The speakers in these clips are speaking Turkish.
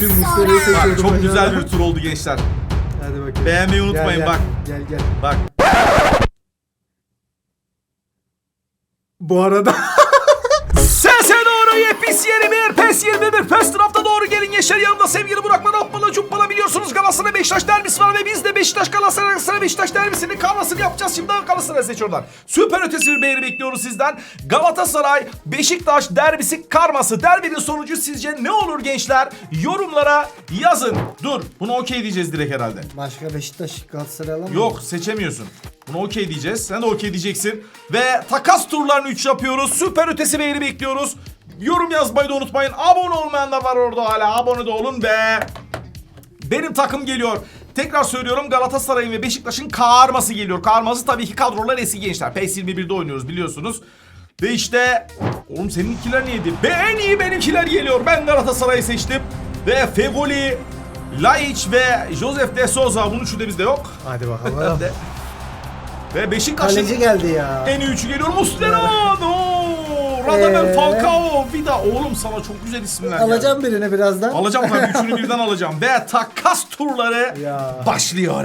tüm Muslera'yı Bak seçiyordum. çok güzel bir tur oldu gençler. Hadi bakayım. Beğenmeyi unutmayın gel, bak. Gel gel. Bak. Bu arada Doğru yepis 21, PES 21, PES tarafta doğru gelin Yaşar yanımda sevgili Burak'la Rabbala Cubbala biliyorsunuz Galatasaray Beşiktaş derbisi var ve biz de Beşiktaş Galatasaray Beşiktaş derbisinin karmasını yapacağız şimdi Galatasaray seçiyorlar. Süper ötesi bir beğeni bekliyoruz sizden. Galatasaray Beşiktaş derbisi karması derbinin sonucu sizce ne olur gençler? Yorumlara yazın. Dur bunu okey diyeceğiz direkt herhalde. başka Beşiktaş Galatasaray alamıyor. Yok seçemiyorsun. Bunu okey diyeceğiz. Sen de okey diyeceksin. Ve takas turlarını 3 yapıyoruz. Süper ötesi beğeni bekliyoruz. Yorum yazmayı da unutmayın. Abone olmayanlar var orada hala. Abone de olun ve benim takım geliyor. Tekrar söylüyorum Galatasaray'ın ve Beşiktaş'ın karması geliyor. Karması tabii ki kadrolar eski gençler. PES 21'de oynuyoruz biliyorsunuz. Ve işte oğlum seninkiler neydi? Be en iyi benimkiler geliyor. Ben Galatasaray'ı seçtim. Ve Fegoli, Laiç ve Joseph de Souza. Bunun üçü de bizde yok. Hadi bakalım. Ve Beşiktaş'ın Kaleci geldi ya. en iyi üçü geliyor. Muslera, no, Radamel Ee? Falcao, Vida. Oğlum sana çok güzel isimler geldi. Alacağım birini birazdan. Alacağım tabii üçünü birden alacağım. Ve takas turları Ya. başlıyor.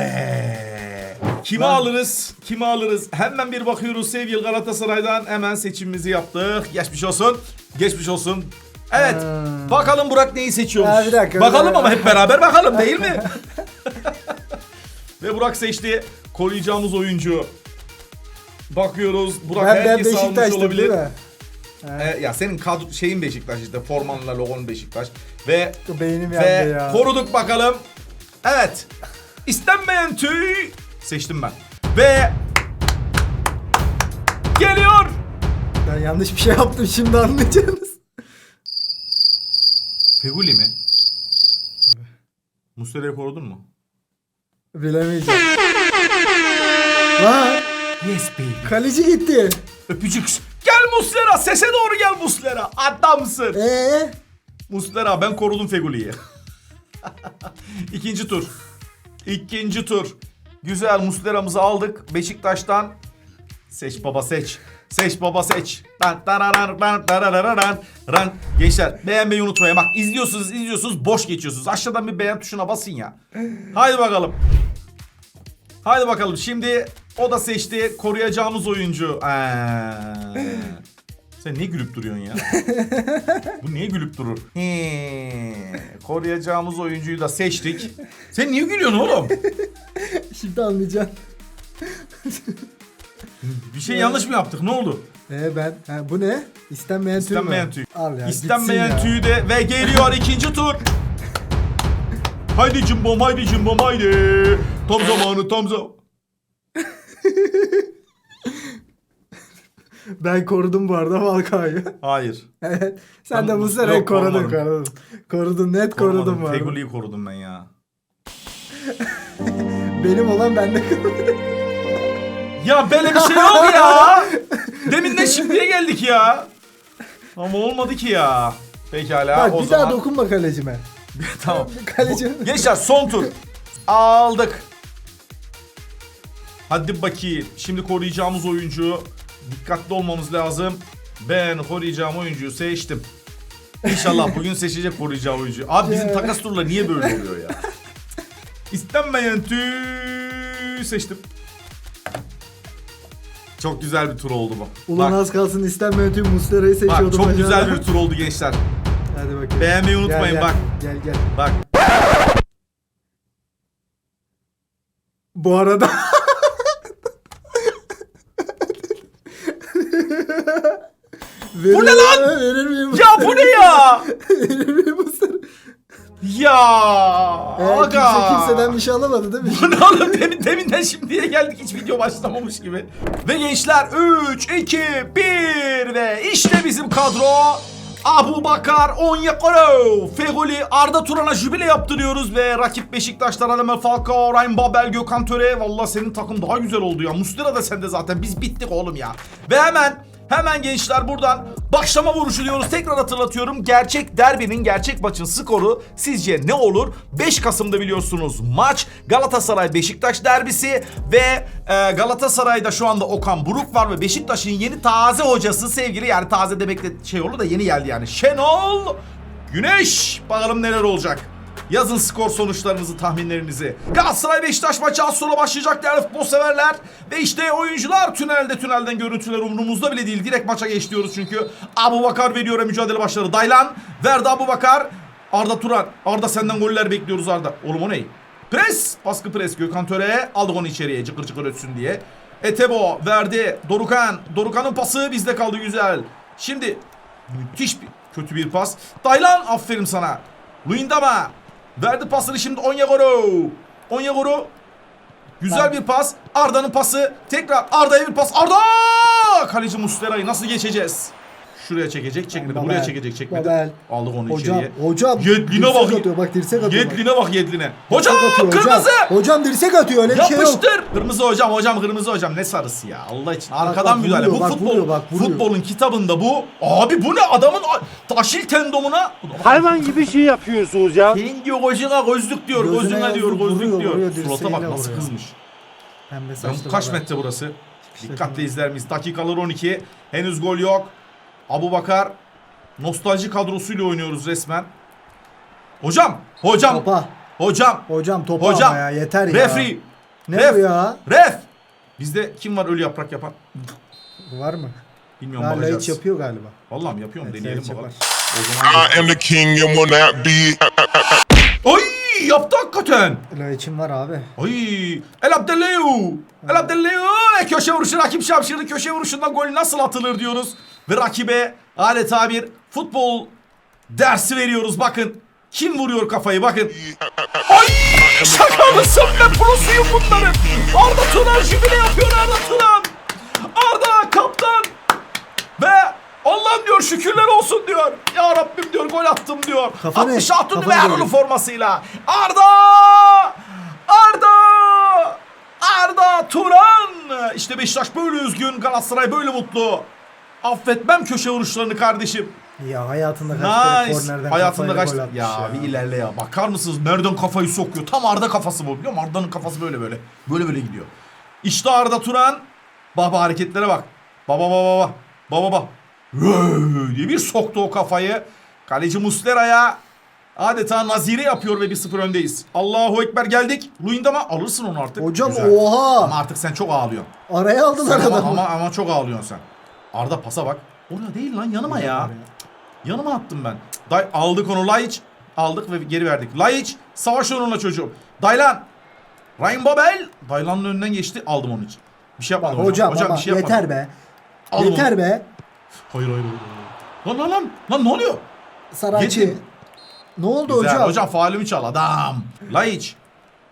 Kimi Lan. alırız? Kimi alırız? Hemen bir bakıyoruz sevgili Galatasaray'dan. Hemen seçimimizi yaptık. Geçmiş olsun. Geçmiş olsun. Evet. Ha. Bakalım Burak neyi seçiyormuş. Ha, bir dakika, bir bakalım dakika. ama hep beraber bakalım değil mi? Ve Burak seçti. Koruyacağımız oyuncu. Bakıyoruz. Burak ben ben herkes almış Beşiktaş'tım olabilir. Ee, ya senin kadro şeyin Beşiktaş işte formanla logon Beşiktaş ve Beynim yandı ve ya. koruduk bakalım. Evet. İstenmeyen tüy seçtim ben. Ve geliyor. Ben yanlış bir şey yaptım şimdi anlayacaksınız. Feguli mi? Muslera'yı korudun mu? Bilemeyeceğim. Lan Yes baby. kaleci gitti. Öpücük. Muslera. Sese doğru gel Muslera. Adamsın. Ee, Muslera ben korudum Feguli'yi. İkinci tur. İkinci tur. Güzel Muslera'mızı aldık. Beşiktaş'tan. Seç baba seç. Seç baba seç. Ran. Gençler beğenmeyi unutmayın. Bak izliyorsunuz izliyorsunuz boş geçiyorsunuz. Aşağıdan bir beğen tuşuna basın ya. Haydi bakalım. Haydi bakalım. Şimdi o da seçti. Koruyacağımız oyuncu. Ee. Sen niye gülüp duruyorsun ya? Bu niye gülüp durur? He, koruyacağımız oyuncuyu da seçtik. Sen niye gülüyorsun oğlum? şimdi anlayacaksın. Bir şey yanlış mı yaptık? Ne oldu? Ee ben ha, bu ne? İstenmeyen tüy mü? İstenmeyen tüy. Al ya. İstenmeyen gitsin ya. tüyü de ve geliyor ikinci tur. Haydi cimbom haydi cimbom haydi. Tam zamanı tam zaman. Ben korudum bu arada Falcao'yu. Hayır. evet. Sen de bu- yok, korudun korumadım. korudun. Korudun net korudun bu arada. Korudum ben ya. Benim olan bende kaldı. Ya böyle bir şey yok ya. Deminden şimdiye geldik ya. Ama olmadı ki ya. Pekala Bak o bir zaman. daha dokunma kalecime. tamam. Kaleci. Gençler son tur. Aldık. Hadi bakayım. Şimdi koruyacağımız oyuncu. Dikkatli olmamız lazım. Ben koruyacağım oyuncuyu seçtim. İnşallah bugün seçecek koruyacağım oyuncu. Abi bizim takas turları niye böyle oluyor ya? İstenmeyen tüy seçtim. Çok güzel bir tur oldu bu. Ulan bak, az kalsın istenmeyen tüm Muslera'yı seçiyordum. bak çok güzel bir tur oldu gençler. Hadi bakayım. Beğenmeyi unutmayın gel, bak. Gel gel. Bak. Bu arada Bu ne lan? Verir miyim? Ya bu ne ya? Verir miyim bu sene? Ya Ee, aga. kimse kimseden bir şey alamadı değil mi? Bu ne oğlum demin, deminden şimdiye geldik hiç video başlamamış gibi. Ve gençler 3, 2, 1 ve işte bizim kadro. Abu Bakar, Onyekuru, Fegoli, Arda Turan'a jübile yaptırıyoruz ve rakip Beşiktaş'tan Ademel Falcao, Ryan Babel, Gökhan Töre. Valla senin takım daha güzel oldu ya. Mustera da sende zaten. Biz bittik oğlum ya. Ve hemen Hemen gençler buradan başlama vuruşu diyoruz. Tekrar hatırlatıyorum. Gerçek derbinin, gerçek maçın skoru sizce ne olur? 5 Kasım'da biliyorsunuz maç Galatasaray Beşiktaş derbisi ve e, Galatasaray'da şu anda Okan Buruk var ve Beşiktaş'ın yeni taze hocası sevgili yani taze demek de şey olur da yeni geldi yani. Şenol Güneş. Bakalım neler olacak. Yazın skor sonuçlarınızı, tahminlerinizi. Galatasaray Beşiktaş maçı az sonra başlayacak değerli futbol severler. Ve işte oyuncular tünelde tünelden görüntüler umurumuzda bile değil. Direkt maça geç diyoruz çünkü. Abu Bakar veriyor mücadele başladı. Daylan verdi Abu Bakar. Arda Turan. Arda senden goller bekliyoruz Arda. Oğlum o ne? Pres. Baskı pres. Gökhan Töre aldık onu içeriye cıkır cıkır ötsün diye. Etebo verdi. Dorukan. Dorukan'ın pası bizde kaldı güzel. Şimdi müthiş bir kötü bir pas. Daylan aferin sana. Luindama. Verdi pasını şimdi Onyegoro. Onyegoro. Güzel bir pas. Arda'nın pası. Tekrar Arda'ya bir pas. Arda! Kaleci Muslera'yı nasıl geçeceğiz? Şuraya çekecek, çekmedi. Babel, Buraya çekecek, çekmedi. Babel. Aldık onu Hocam, içeriye. hocam. Yedline bak. Atıyor. Bak dirsek atıyor. bak. Yedline bak Yedline. Hocam atıyor, kırmızı. Hocam. hocam dirsek atıyor öyle bir şey yok. Yapıştır. Kırmızı hocam hocam kırmızı hocam ne sarısı ya Allah için. Arkadan bak, müdahale. vuruyor, bu bak, futbol vuruyor, bak, vuruyor. futbolun kitabında bu. Abi bu ne adamın taşil tendonuna. Hayvan gibi şey yapıyorsunuz ya. Senin diyor gözüne gözlük diyor. Gözüne Gözüne diyor gözlük vuruyor, diyor. vuruyor, Surata bak nasıl vuruyor. kızmış. Pembe Ben saçlı kaç metre burası? Dikkatle tamam. izler miyiz? Dakikalar 12. Henüz gol yok. Abu Bakar nostalji kadrosuyla oynuyoruz resmen. Hocam, hocam, Topa. hocam, Hocam topa hocam. ama ya yeter ya. Refri, Ne ref. bu ya? ref. Bizde kim var ölü yaprak yapan? Var mı? Bilmiyorum Hala bakacağız. hiç yapıyor galiba. Vallahi mi yapıyorum Evet, deneyelim bakalım. yapar. O zaman I am the king and will not be. Ay yaptı hakikaten. Öyle için var abi. Ay El Abdelleu. El Abdelleu. E, köşe vuruşu rakip şapşırdı. Köşe vuruşundan gol nasıl atılır diyoruz. Ve rakibe adeta bir futbol dersi veriyoruz. Bakın kim vuruyor kafayı bakın. Ay şaka mısın ben prosuyum bunların. Arda Turan jübile yapıyor Arda Turan. Arda kaptan. Ve Allah'ım diyor şükürler olsun diyor. Ya Rabbim diyor gol attım diyor. Kafa ne? 66 Kafa ve ne Erol'u böyle? formasıyla. Arda! Arda! Arda Turan! İşte Beşiktaş böyle üzgün, Galatasaray böyle mutlu. Affetmem köşe vuruşlarını kardeşim. Ya hayatında kaç kere Nice. kornerden Hayatında kaç gol ya, atmış bir ilerle ya. Bakar mısınız nereden kafayı sokuyor? Tam Arda kafası bu biliyor musun? Arda'nın kafası böyle böyle. Böyle böyle gidiyor. İşte Arda Turan. Baba hareketlere bak. Baba baba baba. Baba baba. Diye bir soktu o kafayı. Kaleci Muslera'ya adeta nazire yapıyor ve 1-0 öndeyiz. Allahu Ekber geldik. Luyendama alırsın onu artık. Hocam Güzel. oha. Ama artık sen çok ağlıyorsun. Araya aldılar Sen ama, adamı. ama, ama çok ağlıyorsun sen. Arda pasa bak. Oraya değil lan yanıma ya. Yanıma attım ben. Day aldık onu Laiç. Aldık ve geri verdik. Laiç savaş onunla çocuğum. Daylan. Ryan Babel. Daylan'ın önünden geçti. Aldım onun için. Bir şey yapmadım hocam, hocam. ama bir şey yapmadım. yeter be. Aldım yeter onu. be. Hayır hayır hayır. Lan lan lan. Lan ne oluyor? Saracchi. Ne oldu Güzel. hocam? Hocam faulümü çal adam. Laiç.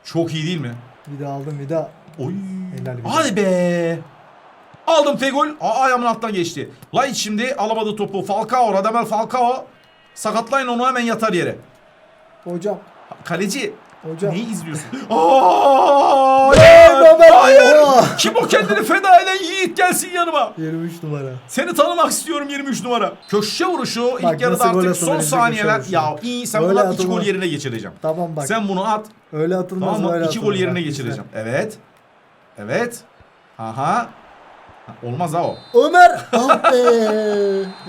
Çok iyi değil mi? Bir daha aldım bir daha. Oy. Helal bir Hadi be. Aldım Fegol. Aa, ayağımın altından geçti. Laiç şimdi alamadı topu. Falcao, Radamel Falcao. Sakatlayın onu hemen yatar yere. Hocam. Kaleci. Hocam. Neyi izliyorsun? Aa, Hey, hayır, baba, hayır. oha. Kim o kendini feda eden yiğit gelsin yanıma. 23 numara. Seni tanımak istiyorum 23 numara. Köşe vuruşu Bak, ilk yarıda nasıl gol artık son saniyeler. Ya iyi sen Böyle bunu at 2 atılmaz. gol yerine geçireceğim. Tamam bak. Sen bunu at. Öyle atılmaz Tamam mı? böyle 2 gol atılır. yerine Bak, geçireceğim. Evet. Evet. Aha. Ha, Olmaz ha o. Ömer. Ah be.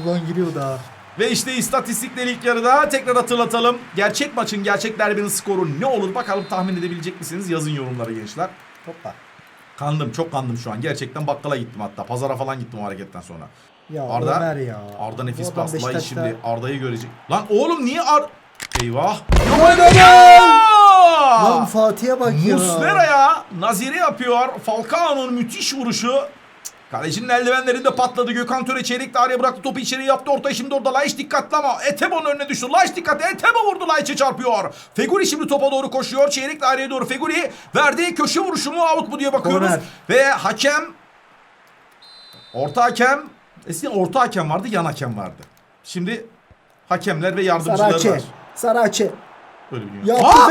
Ulan giriyor daha. Ve işte istatistikler ilk yarıda tekrar hatırlatalım. Gerçek maçın, gerçek derbinin skoru ne olur bakalım tahmin edebilecek misiniz? Yazın yorumlara gençler. Hoppa. Kandım, çok kandım şu an. Gerçekten bakkala gittim hatta. Pazara falan gittim o hareketten sonra. Ya Arda, Ömer ya. Arda Bu nefis adam pas. Lay Beşiktaş'ta- şimdi Arda'yı görecek. Lan oğlum niye Ar... Eyvah. Lan Aa! Fatih'e bak ya. Muslera'ya nazire yapıyor. Falcao'nun müthiş vuruşu. Kalecinin eldivenlerinde patladı. Gökhan Töre çeyrek daireye bıraktı. Topu içeri yaptı. Orta şimdi orada. Laiş dikkatli ama Etebo'nun önüne düştü. Laiş dikkat. Etebo vurdu. Laiç'e çarpıyor. Feguli şimdi topa doğru koşuyor. Çeyrek daireye doğru Feguli verdi. Köşe vuruşu mu out mu diye bakıyoruz. Korner. Ve hakem orta hakem eskiden orta hakem vardı. Yan hakem vardı. Şimdi hakemler ve yardımcıları Saracchi. var. Saracchi. Böyle bir Yaptı Aa!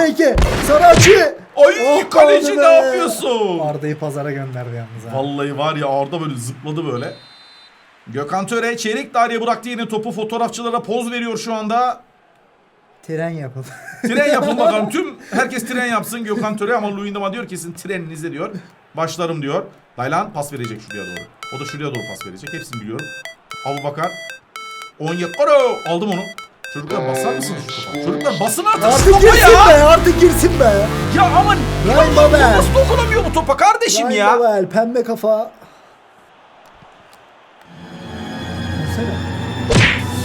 Ay Oh, kaleci kaldı ne be. yapıyorsun? Arda'yı pazara gönderdi yalnız ha. Vallahi var ya Arda böyle zıpladı böyle. Gökhan Töre çeyrek daireye bıraktı yine topu fotoğrafçılara poz veriyor şu anda. Tren yapıldı. Tren yapın bakalım. Tüm herkes tren yapsın Gökhan Töre ama Luyendama diyor kesin treninize diyor. Başlarım diyor. Daylan pas verecek şuraya doğru. O da şuraya doğru pas verecek. Hepsini biliyorum. Abu Bakar. Onyekoro. Aldım onu. Çocuklar basar mısınız şu topa? Çocuklar basın artık şu Artık topa girsin ya. be artık girsin be. Ya aman Ryan ya, Babel. nasıl dokunamıyor bu topa kardeşim Ryan ya? Babel, pembe kafa. Mesela.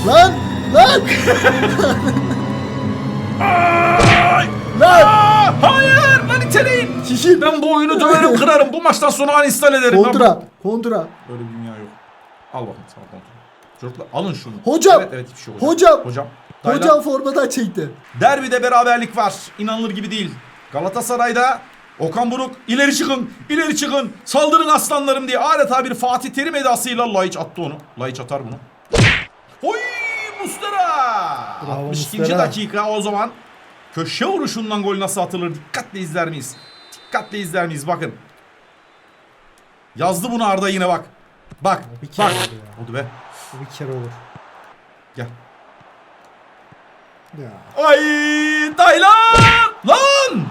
Lan! Lan! lan! Aa, hayır lan iteleyin. Şişir. Ben bu oyunu döverim kırarım. Bu maçtan sonra uninstall ederim. Kontra. Kontra. bu- Öyle bir dünya yok. Al bakayım sana kontra. Çocuklar alın şunu. Hocam. Evet evet hiçbir şey hocam. Hocam. Hocam. Taylan. Hocam formadan çekti. Derbide beraberlik var. İnanılır gibi değil. Galatasaray'da Okan Buruk ileri çıkın, ileri çıkın, saldırın aslanlarım diye adeta bir Fatih Terim edasıyla Laiç attı onu. Laiç atar bunu. Oy Mustera! Bravo 62. Muslera. dakika o zaman köşe vuruşundan gol nasıl atılır dikkatle izler miyiz? Dikkatle izler miyiz bakın. Yazdı bunu Arda yine bak. Bak, bak. Oldu be. Bu bir kere olur. Gel. Ya. Ay Daylan! Lan!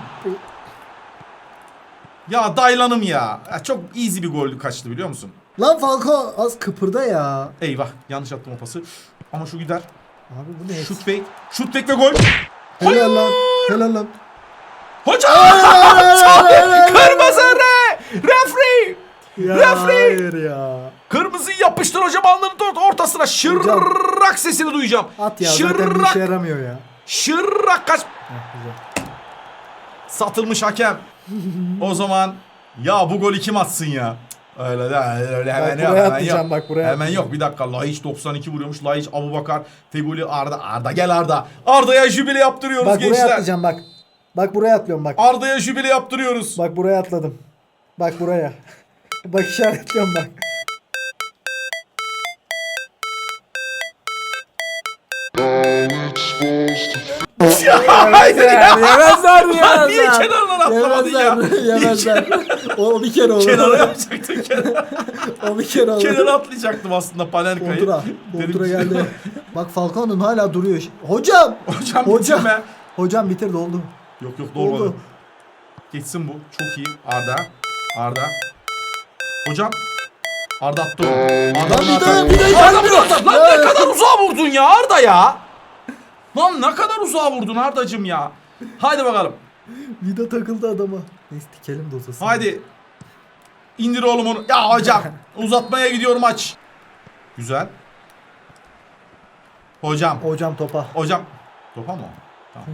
Ya Daylan'ım ya. ya. Çok easy bir gol kaçtı biliyor musun? Lan Falco az kıpırda ya. Eyvah yanlış attım o pası. Ama şu gider. Abi bu ne? Şut fake. Şut fake ve gol. Helal lan. Helal lan. Hocam! Kırmızı re! Referee! Ya Referee! hayır ya. Kırmızıyı yapıştır hocam alnının ortasına. Şırrak sesini duyacağım. At ya zaten bir Şırrak. işe yaramıyor ya. Şırrak kaç. Satılmış hakem. o zaman ya bu golü kim atsın ya? Öyle de öyle hemen Bak yok. buraya Hemen yok. bak buraya Hemen yok bir dakika. Laiç 92 vuruyormuş. Laiç Abu Bakar. Feguli Arda. Arda gel Arda. Arda'ya jübile yaptırıyoruz Bak buraya gençler. atlayacağım bak. Bak buraya atlıyorum bak. Arda'ya jübile yaptırıyoruz. Bak buraya atladım. Bak buraya. bak işaretliyorum bak. Haydi ya. Yemezler Lan niye kenardan atlamadın ya? Yemezler. Yemezler. o bir kere olur. Kenara yapacaktın kenara. o bir kere olur. kenara atlayacaktım aslında Panelka'yı. Kontra. Dedim Kontra ki- geldi. Bak Falcao'nun hala duruyor. Hocam. Hocam Hocam. bitirme. Hocam bitirdi oldu. Yok yok dolmadı. Oldu. Geçsin bu. Çok iyi. Arda. Arda. Hocam. Arda attı onu. Arda Lan bir daha- bir daha Arda bunu atar. Lan ne kadar uzağa vurdun ya Arda ya. Lan ne kadar uzağa vurdun Ardacım ya. Haydi bakalım. Vida takıldı adama. Neyse dikelim dozasını. Haydi. İndir oğlum onu. Ya hocam. uzatmaya gidiyor maç. Güzel. Hocam. Hocam topa. Hocam. Topa mı? Tamam.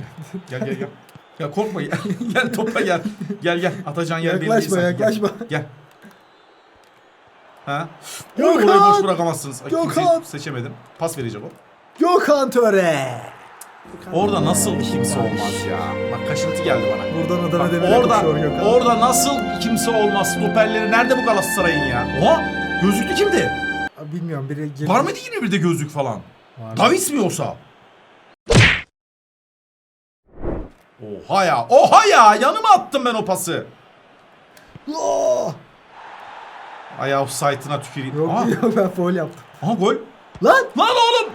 Gel gel gel. Ya korkma gel. gel topa gel. Gel gel. Atacağın yer Yaklaşma, yaklaşma. Gel. gel. Ha? Gökhan! Orayı boş bırakamazsınız. Gökhan! seçemedim. Pas verecek o. Gökhan Töre. Orada nasıl kimse olmaz ya. Bak kaşıntı geldi bana. Buradan Adana Demir'e orada, orada nasıl kimse olmaz. Stoperleri nerede bu Galatasaray'ın ya? Oha! Gözlüklü kimdi? Bilmiyorum biri girdi. Var mıydı 21'de gözlük falan? Var. Davis mi yoksa? Oha ya. Oha ya. Yanıma attım ben o pası. Aa! Ayağı offside'ına tüküreyim. Yok Aha, yok ben foul yaptım. aha gol. Lan! Lan oğlum.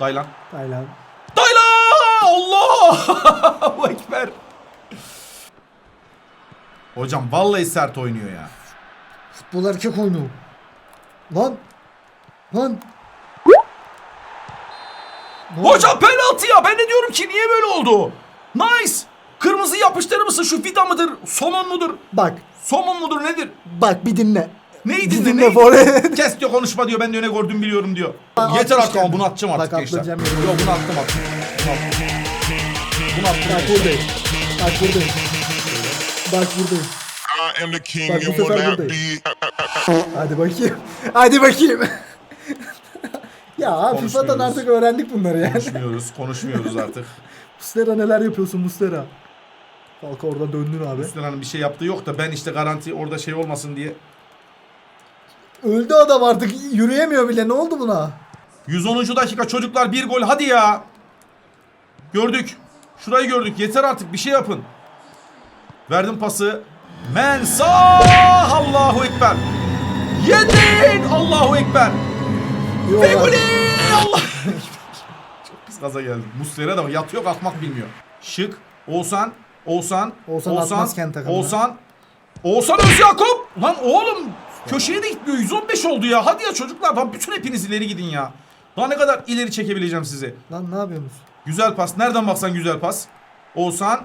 Daylan. Taylan. Daylan! Allah! Allahu Ekber. Hocam vallahi sert oynuyor ya. Futbol erkek oyunu. Lan! Lan! Ne? Hocam penaltı ya. Ben de diyorum ki niye böyle oldu? Nice. Kırmızı yapıştırır mısın? Şu fida mıdır? Somon mudur? Bak, Somon mudur nedir? bak bir dinle. Neydi Bir ne? dinle neydi? Fore. Kes diyor konuşma diyor. Ben de öne gördüm biliyorum diyor. Aa, Yeter artık ama bunu atacağım artık Bak, gençler. Yok bunu attım attım. Bunu attım. Bunu attım. Bak buradayım. Bak buradayım. Bak buradayım. I am the king Bak, bu and will sefer not buradayım. be. Hadi bakayım. Hadi bakayım. ya abi FIFA'dan Konuşmuyoruz. artık öğrendik bunları yani. Konuşmuyoruz. Konuşmuyoruz artık. Mustera neler yapıyorsun Mustera? Falka orada döndün abi. Üstün Hanım bir şey yaptığı yok da ben işte garanti orada şey olmasın diye. Öldü adam artık yürüyemiyor bile ne oldu buna? 110. dakika çocuklar bir gol hadi ya. Gördük. Şurayı gördük. Yeter artık bir şey yapın. Verdim pası. Mensah Allahu Ekber. Yedin Allahu Ekber. Golü Allah. Çok pis gaza geldim. Muslera da yatıyor kalkmak bilmiyor. Şık. Oğuzhan. Oğuzhan. Oğuzhan takımda. Oğuzhan. Oğuzhan Özyakup. Lan oğlum köşeye de gitmiyor. 115 oldu ya. Hadi ya çocuklar. Lan bütün hepiniz ileri gidin ya. Daha ne kadar ileri çekebileceğim sizi. Lan ne yapıyorsunuz? Güzel pas. Nereden baksan güzel pas. Oğuzhan.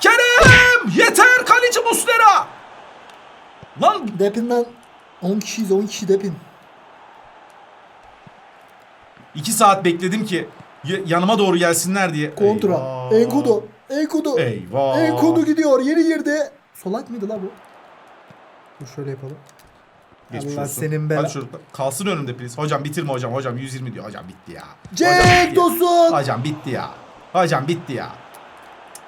Kerem! Yeter kaleci Muslera! Lan Depin'den 10 kişiyiz 10 kişi Depin. iki saat bekledim ki yanıma doğru gelsinler diye. Kontra. Eyvah. Enkudu. Enkudu. Eyvah. Enkudu gidiyor. Yeni girdi. Solak mıydı la bu? Dur şöyle yapalım. Geçmiş Allah olsun. senin bela- Hadi çocuklar. Kalsın önümde please. Hocam bitirme hocam. Hocam 120 diyor. Hocam bitti ya. Hocam Cenk bitti ya. Tosun. Hocam bitti ya. Hocam bitti ya.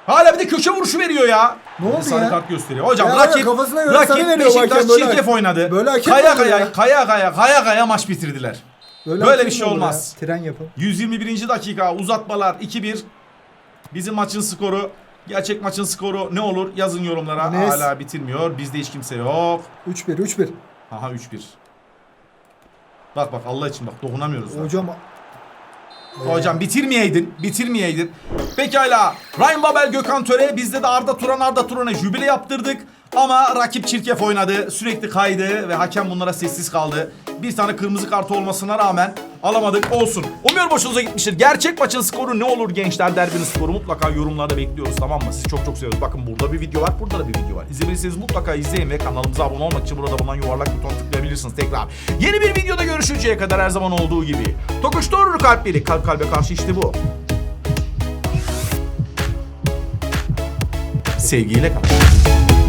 Hala bir de köşe vuruşu veriyor ya. Ne oldu sarı ya? kart gösteriyor. Hocam Ya rakip, kafasına göre sarı rakip veriyor Beşiktaş hakem, böyle çirkef oynadı. böyle hakem kaya olur ya? kaya kaya kaya kaya maç bitirdiler. Böyle hakem bir şey olur olmaz. ya? Tren yapın. 121. dakika uzatmalar 2-1. Bizim maçın skoru. Gerçek maçın skoru ne olur yazın yorumlara. Enes. Hala bitirmiyor. Bizde hiç kimse yok. 3-1 3-1. Aha 3-1. Bak bak Allah için bak dokunamıyoruz. daha. Hocam Hocam bitirmeyeydin. Bitirmeyeydin. Pekala. Ryan Babel Gökhan Töre. Bizde de Arda Turan Arda Turan'a jübile yaptırdık. Ama rakip çirkef oynadı. Sürekli kaydı ve hakem bunlara sessiz kaldı. Bir tane kırmızı kart olmasına rağmen alamadık. Olsun. Umuyorum hoşunuza gitmiştir. Gerçek maçın skoru ne olur gençler derbinin skoru mutlaka yorumlarda bekliyoruz tamam mı? Sizi çok çok seviyoruz. Bakın burada bir video var, burada da bir video var. İzlemediyseniz mutlaka izleyin ve kanalımıza abone olmak için burada bulunan yuvarlak buton tıklayabilirsiniz tekrar. Yeni bir videoda görüşünceye kadar her zaman olduğu gibi. Tokuşturur kalpleri. Kalp kalbe karşı işte bu. Sevgiyle kalın.